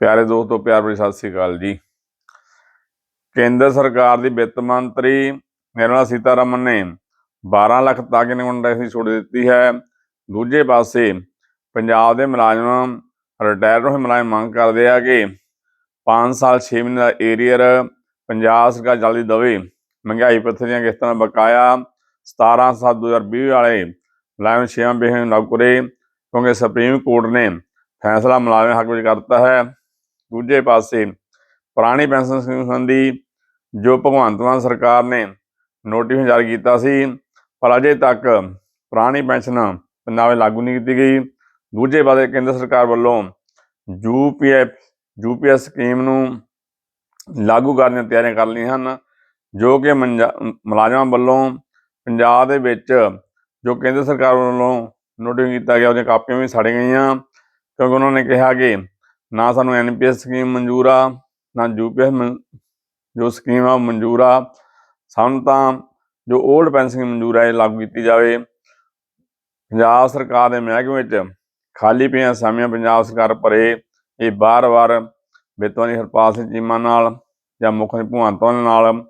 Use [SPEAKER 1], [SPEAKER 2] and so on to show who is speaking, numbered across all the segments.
[SPEAKER 1] ਪਿਆਰੇ ਦੋਸਤੋ, ਪਿਆਰ ਭਰੀ ਸਤਿ ਸ੍ਰੀ ਅਕਾਲ ਜੀ। ਕੇਂਦਰ ਸਰਕਾਰ ਦੀ ਵਿੱਤ ਮੰਤਰੀ ਨਿਰਮਲਾ ਸੀਤਾਰਮਨ ਨੇ 12 ਲੱਖ ਤੱਕ ਇਨਕਮ ਦੀ ਛੋਟ ਦਿੱਤੀ ਹੈ। ਦੂਜੇ ਪਾਸੇ ਪੰਜਾਬ ਦੇ ਮੁਲਾਜ਼ਮ ਰਿਟਾਇਰ ਹੋਏ ਮੁਲਾਜ਼ਮ ਮੰਗ ਕਰਦੇ ਆ ਕਿ 5 ਸਾਲ 6 ਮਹੀਨੇ ਦਾ ਏਰੀਅਰ ਪੰਜਾਬ ਸਰਕਾਰ ਜਲਦੀ ਦਵੇ। ਮਹਿੰਗਾਈ ਪੱਥਰ ਦੀਆਂ ਕਿਸ਼ਤਾਂ ਦਾ ਬਕਾਇਆ 17 7 2020 ਵਾਲੇ ਮੁਲਾਜ਼ਮ ਛੇਵਾਂ ਬੇਹਨ ਨੂੰ ਲਾਗੂ ਕਰੇ ਕਿਉਂਕਿ ਸੁਪਰੀਮ ਕੋਰਟ ਨੇ ਫੈਸਲਾ ਮੁਲਾਜ਼ਮ ਹੱਕ ਵਿੱਚ ਕਰਤਾ ਹੈ। ਦੂਜੇ ਪਾਸੇ ਪੁਰਾਣੀ ਪੈਨਸ਼ਨ ਸਕੀਮ ਸੰਬੰਧੀ ਜੋ ਭਗਵੰਤ ਮਾਨ ਸਰਕਾਰ ਨੇ ਨੋਟਿਸ ਜਾਰੀ ਕੀਤਾ ਸੀ, ਪਰ ਅਜੇ ਤੱਕ ਪੁਰਾਣੀ ਪੈਨਸ਼ਨ ਪੰਜਾਬ ਵਿੱਚ ਲਾਗੂ ਨਹੀਂ ਕੀਤੀ ਗਈ। ਦੂਜੇ ਪਾਸੇ ਕੇਂਦਰ ਸਰਕਾਰ ਵੱਲੋਂ ਯੂਪੀਐਫ ਯੂਪੀਐਸ ਸਕੀਮ ਨੂੰ ਲਾਗੂ ਕਰਨ ਦੀਆਂ ਤਿਆਰੀਆਂ ਕਰ ਲਈਆਂ ਹਨ, ਜੋ ਕਿ ਮੰਜਾ- ਮੁਲਾਜ਼ਮਾਂ ਵੱਲੋਂ ਪੰਜਾਬ ਦੇ ਵਿੱਚ ਜੋ ਕੇਂਦਰ ਸਰਕਾਰ ਵੱਲੋਂ ਨੋਟਿਸ ਕੀਤਾ ਗਿਆ, ਉਹਦੀਆਂ ਕਾਪੀਆਂ ਵੀ ਸਾੜੀਆਂ ਗਈਆਂ, ਕਿਉਂਕਿ ਉਹਨਾਂ ਨੇ ਕਿਹਾ ਕਿ ਨਾ ਸਾਨੂੰ ਐਨਪੀਐਸ ਸਕੀਮ ਮਨਜ਼ੂਰ ਆ, ਨਾ ਯੂਪੀਐਸ ਜੋ ਸਕੀਮ ਆ ਉਹ ਮਨਜ਼ੂਰ ਆ। ਸਾਨੂੰ ਤਾਂ ਜੋ 올ਡ ਪੈਨਸ਼ਨ ਮਨਜ਼ੂਰ ਆ, ਇਹ ਲਾਗੂ ਕੀਤੀ ਜਾਵੇ। ਪੰਜਾਬ ਸਰਕਾਰ ਦੇ ਮਹਿਕਮੇ ਵਿੱਚ ਖਾਲੀ ਪਈਆਂ ਅਸਾਮੀਆਂ ਪੰਜਾਬ ਸਰਕਾਰ ਭਰੇ। ਇਹ ਬਾਰ-ਬਾਰ ਵਿੱਤਵਾਨੀ ਹਰਪਾਲ ਸਿੰਘ ਚੀਮਾ ਨਾਲ ਜਾਂ ਮੁੱਖ ਮੰਤਰੀ ਭਗਵੰਤ ਮਾਨ ਨਾਲ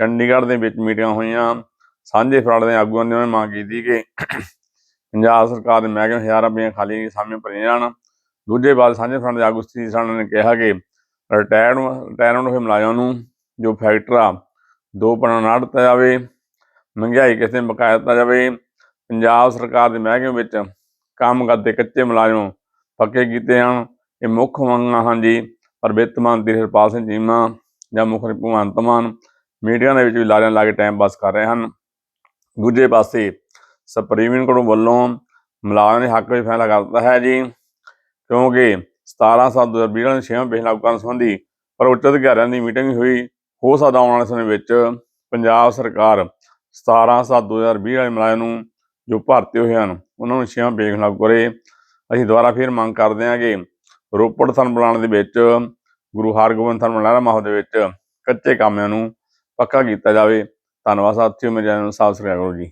[SPEAKER 1] ਚੰਡੀਗੜ੍ਹ ਦੇ ਵਿੱਚ ਮੀਟਿੰਗਾਂ ਹੋਈਆਂ। ਸਾਂਝੇ ਫਰੰਟ ਦੇ ਆਗੂਆਂ ਨੇ ਉਹਨਾਂ ਨੇ ਮੰਗ ਕੀਤੀ ਕਿ ਪੰਜਾਬ ਸਰਕਾਰ ਦੇ ਮਹਿਕਮੇ ਹਜ਼ਾਰਾਂ ਰੁਪਈਆਂ ਖਾਲੀ ਅਸਾਮੀਆਂ ਭਰੀਆਂ ਜਾਣ। ਦੂਜੇ ਬਾਅਦ ਸਾਂਝੇ ਫਰੰਟ ਦੇ ਆਗੂ ਸਤੀ ਸਾਨ ਨੇ ਕਿਹਾ ਕਿ ਰਿਟਾਇਰਡ ਰਿਟਾਇਰਮੈਂਟ ਹੋਏ ਮੁਲਾਜ਼ਮਾਂ ਨੂੰ ਜੋ ਫੈਕਟਰ ਆ, ਦੋ ਪਣਾ ਨਾ ਦਿੱਤਾ ਜਾਵੇ, ਮਹਿੰਗਾਈ ਕਿਸੇ ਨੂੰ ਬਕਾਇਆ ਦਿੱਤਾ ਜਾਵੇ, ਪੰਜਾਬ ਸਰਕਾਰ ਦੇ ਮਹਿਕਮੇ ਵਿੱਚ ਕੰਮ ਕਰਦੇ ਕੱਚੇ ਮੁਲਾਜ਼ਮ ਪੱਕੇ ਕੀਤੇ ਹਨ, ਇਹ ਮੁੱਖ ਮੰਗਾਂ ਹਨ ਜੀ, ਪਰ ਵਿੱਤ ਮੰਤਰੀ ਹਰਪਾਲ ਸਿੰਘ ਚੀਮਾ ਜਾਂ ਮੁੱਖ ਭਗਵੰਤ ਮਾਨ ਮੀਡੀਆ ਦੇ ਵਿੱਚ ਵੀ ਲਾਰਿਆਂ ਲਾ ਕੇ ਟਾਈਮ ਪਾਸ ਕਰ ਰਹੇ ਹਨ। ਦੂਜੇ ਪਾਸੇ ਸੁਪਰੀਮ ਕੋਰਟ ਵੱਲੋਂ ਮੁਲਾਜ਼ਮਾਂ ਦੇ ਹੱਕ ਵਿੱਚ ਫੈਸਲਾ ਕਰ ਦਿੱਤਾ ਹੈ ਜੀ। ਕਿਉਂਕਿ 17 7 2020 ਵਾਲੇ ਛੇਵਾਂ ਬਿਲ ਲਾਗੂ ਕਰਨ ਸੰਬੰਧੀ ਪਰ ਉੱਚ ਅਧਿਕਾਰੀਆਂ ਦੀ ਮੀਟਿੰਗ ਹੋਈ। ਹੋ ਸਕਦਾ ਆਉਣ ਵਾਲੇ ਸਮੇਂ ਵਿੱਚ ਪੰਜਾਬ ਸਰਕਾਰ 17 7 2020 ਵਾਲੇ ਮੁਲਾਜ਼ਮਾਂ ਨੂੰ ਜੋ ਭਰਤੀ ਹੋਏ ਹਨ, ਉਹਨਾਂ ਨੂੰ ਛੇਵਾਂ ਬਿਲ ਲਾਗੂ ਕਰੇ। ਅਸੀਂ ਦੁਬਾਰਾ ਫਿਰ ਮੰਗ ਕਰਦੇ ਹਾਂ ਕਿ ਰੋਪੜ ਥਨ ਬਣਾਉਣ ਦੇ ਵਿੱਚ, ਗੁਰੂ ਹਰਗੋਬਿੰਦ ਥਨ ਬਣਾਉਣਾ ਮਾਹੌਲ ਦੇ ਵਿੱਚ ਕੱਚੇ ਕਾਮਿਆਂ ਨੂੰ ਪੱਕਾ ਕੀਤਾ ਜਾਵੇ। ਧੰਨਵਾਦ ਸਾਥੀਓ, ਮੇਰੇ ਚੈਨਲ ਨੂੰ ਸਬਸਕ੍ਰਾਈਬ ਕਰੋ ਜੀ।